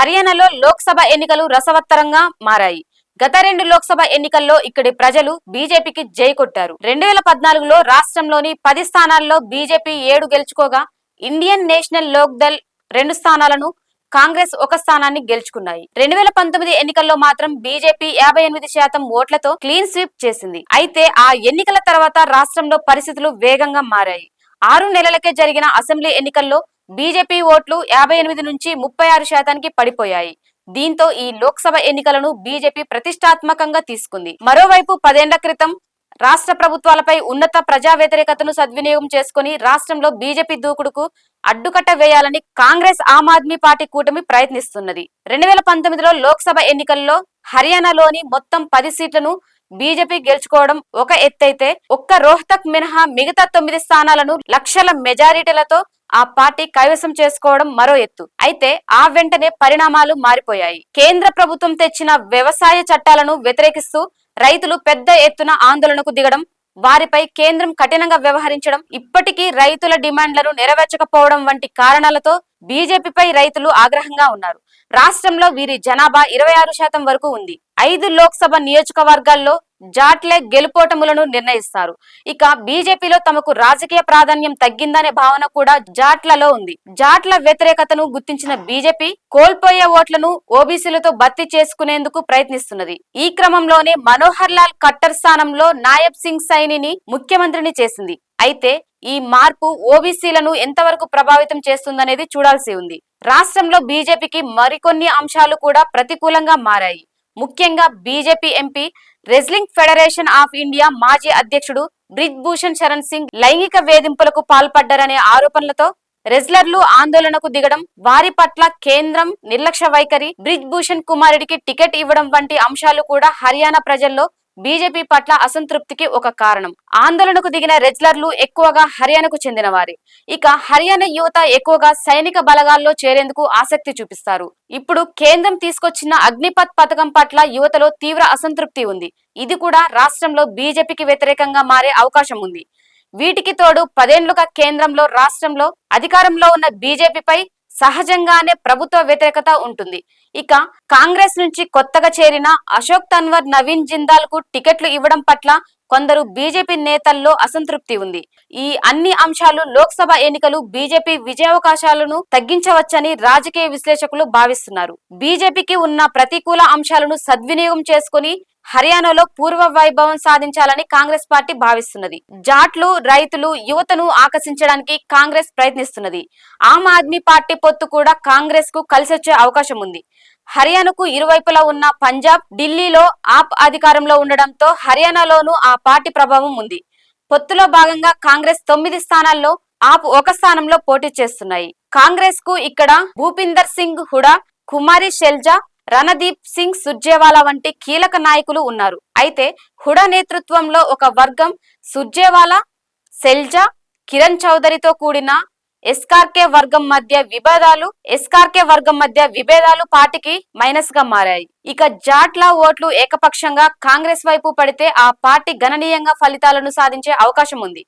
హర్యానాలో లోక్సభ ఎన్నికలు రసవత్తరంగా మారాయి. గత రెండు లోక్సభ ఎన్నికల్లో ఇక్కడి ప్రజలు బీజేపీకి జై కొట్టారు. రెండు వేల పద్నాలుగులో రాష్ట్రంలోని పది స్థానాల్లో బీజేపీ ఏడు గెలుచుకోగా ఇండియన్ నేషనల్ లోక్ దల్ రెండు స్థానాలను కాంగ్రెస్ ఒక స్థానాన్ని గెలుచుకున్నాయి. రెండు వేల పంతొమ్మిది ఎన్నికల్లో మాత్రం బీజేపీ యాభై ఎనిమిది శాతం ఓట్లతో క్లీన్ స్వీప్ చేసింది. అయితే ఆ ఎన్నికల తర్వాత రాష్ట్రంలో పరిస్థితులు వేగంగా మారాయి. ఆరు నెలలకే జరిగిన అసెంబ్లీ ఎన్నికల్లో బీజేపీ ఓట్లు యాభై ఎనిమిది నుంచి ముప్పై ఆరు శాతానికి పడిపోయాయి. దీంతో ఈ లోక్సభ ఎన్నికలను బీజేపీ ప్రతిష్టాత్మకంగా తీసుకుంది. మరోవైపు పదేళ్ళ క్రితం రాష్ట్ర ప్రభుత్వాలపై ఉన్నత ప్రజా వ్యతిరేకతను సద్వినియోగం చేసుకుని రాష్ట్రంలో బీజేపీ దూకుడుకు అడ్డుకట్ట వేయాలని కాంగ్రెస్ ఆమ్ ఆద్మీ పార్టీ కూటమి ప్రయత్నిస్తున్నది. రెండు వేల పంతొమ్మిదిలో లోక్సభ ఎన్నికల్లో హర్యానాలోని మొత్తం పది సీట్లను బీజేపీ గెలుచుకోవడం ఒక ఎత్తైతే ఒక్క రోహ్తక్ మినహా మిగతా తొమ్మిది స్థానాలను లక్షల మెజారిటీలతో ఆ పార్టీ కైవసం చేసుకోవడం మరో ఎత్తు. అయితే ఆ వెంటనే పరిణామాలు మారిపోయాయి. కేంద్ర ప్రభుత్వం తెచ్చిన వ్యవసాయ చట్టాలను వ్యతిరేకిస్తూ రైతులు పెద్ద ఎత్తున ఆందోళనకు దిగడం వారిపై కేంద్రం కఠినంగా వ్యవహరించడం ఇప్పటికీ రైతుల డిమాండ్లను నెరవేర్చకపోవడం వంటి కారణాలతో బీజేపీపై రైతులు ఆగ్రహంగా ఉన్నారు. రాష్ట్రంలో వీరి జనాభా ఇరవై ఆరు శాతం వరకు ఉంది. ఐదు లోక్సభ నియోజకవర్గాల్లో జాట్లే గెలుపోటములను నిర్ణయిస్తారు. ఇక బీజేపీలో తమకు రాజకీయ ప్రాధాన్యం తగ్గిందనే భావన కూడా జాట్లలో ఉంది. జాట్ల వ్యతిరేకతను గుర్తించిన బీజేపీ కోల్పోయే ఓట్లను ఓబీసీలతో భర్తీ చేసుకునేందుకు ప్రయత్నిస్తున్నది. ఈ క్రమంలోనే మనోహర్ లాల్ ఖట్టర్ స్థానంలో నాయబ్ సింగ్ సైనిని ముఖ్యమంత్రిని చేసింది. అయితే ఈ మార్పు ఓబీసీలను ఎంతవరకు ప్రభావితం చేస్తుందనేది చూడాల్సి ఉంది. రాష్ట్రంలో బీజేపీకి మరికొన్ని అంశాలు కూడా ప్రతికూలంగా మారాయి. ముఖ్యంగా BJP MP wrestling federation of India మాజీ అధ్యక్షుడు బ్రిజ్ భూషణ్ శరణ్ సింగ్ లైంగిక వేధింపులకు పాల్పడ్డారనే ఆరోపణలతో రెజ్లర్లు ఆందోళనకు దిగడం వారి పట్ల కేంద్రం నిర్లక్ష్య వైఖరి బ్రిజ్భూషణ్ కుమారుడికి టికెట్ ఇవ్వడం వంటి అంశాలు కూడా హర్యానా ప్రజల్లో బీజేపీ పట్ల అసంతృప్తికి ఒక కారణం. ఆందోళనకు దిగిన రెజ్లర్లు ఎక్కువగా హర్యానాకు చెందిన వారే ఇక హర్యానా యువత ఎక్కువగా సైనిక బలగాల్లో చేరేందుకు ఆసక్తి చూపిస్తారు. ఇప్పుడు కేంద్రం తీసుకొచ్చిన అగ్నిపత్ పథకం పట్ల యువతలో తీవ్ర అసంతృప్తి ఉంది. ఇది కూడా రాష్ట్రంలో బీజేపీకి వ్యతిరేకంగా మారే అవకాశం ఉంది. వీటికి తోడు పదేండ్లుగా కేంద్రంలో రాష్ట్రంలో అధికారంలో ఉన్న బీజేపీపై సహజంగానే ప్రభుత్వ వ్యతిరేకత ఉంటుంది. ఇక కాంగ్రెస్ నుంచి కొత్తగా చేరిన అశోక్ తన్వర్ నవీన్ జిందాల్కు టికెట్లు ఇవ్వడం పట్ల కొందరు బీజేపీ నేతల్లో అసంతృప్తి ఉంది. ఈ అన్ని అంశాలు లోక్సభ ఎన్నికలు బీజేపీ విజయావకాశాలను తగ్గించవచ్చని రాజకీయ విశ్లేషకులు భావిస్తున్నారు. బీజేపీకి ఉన్న ప్రతికూల అంశాలను సద్వినియోగం చేసుకుని హర్యానాలో పూర్వ వైభవం సాధించాలని కాంగ్రెస్ పార్టీ భావిస్తున్నది. జాట్లు రైతులు యువతను ఆకర్షించడానికి కాంగ్రెస్ ప్రయత్నిస్తున్నది. ఆమ్ ఆద్మీ పార్టీ పొత్తు కూడా కాంగ్రెస్కు కలిసొచ్చే అవకాశం ఉంది. హర్యానాకు ఇరువైపులా ఉన్న పంజాబ్ ఢిల్లీలో ఆప్ అధికారంలో ఉండడంతో హర్యానాలోనూ ఆ పార్టీ ప్రభావం ఉంది. పొత్తులో భాగంగా కాంగ్రెస్ తొమ్మిది స్థానాల్లో ఆప్ ఒక స్థానంలో పోటీ చేస్తున్నాయి. కాంగ్రెస్కు ఇక్కడ భూపిందర్ సింగ్ హుడా కుమారి షెల్జా రణదీప్ సింగ్ సుర్జేవాలా వంటి కీలక నాయకులు ఉన్నారు. అయితే హుడా నేతృత్వంలో ఒక వర్గం సుర్జేవాలా సెల్జా కిరణ్ చౌదరితో కూడిన ఎస్కార్కే వర్గం మధ్య విభేదాలు ఎస్కార్కే వర్గం మధ్య విభేదాలు పార్టీకి మైనస్గా మారాయి. ఇక జాట్ల ఓట్లు ఏకపక్షంగా కాంగ్రెస్ వైపు పడితే ఆ పార్టీ గణనీయంగా ఫలితాలను సాధించే అవకాశం ఉంది.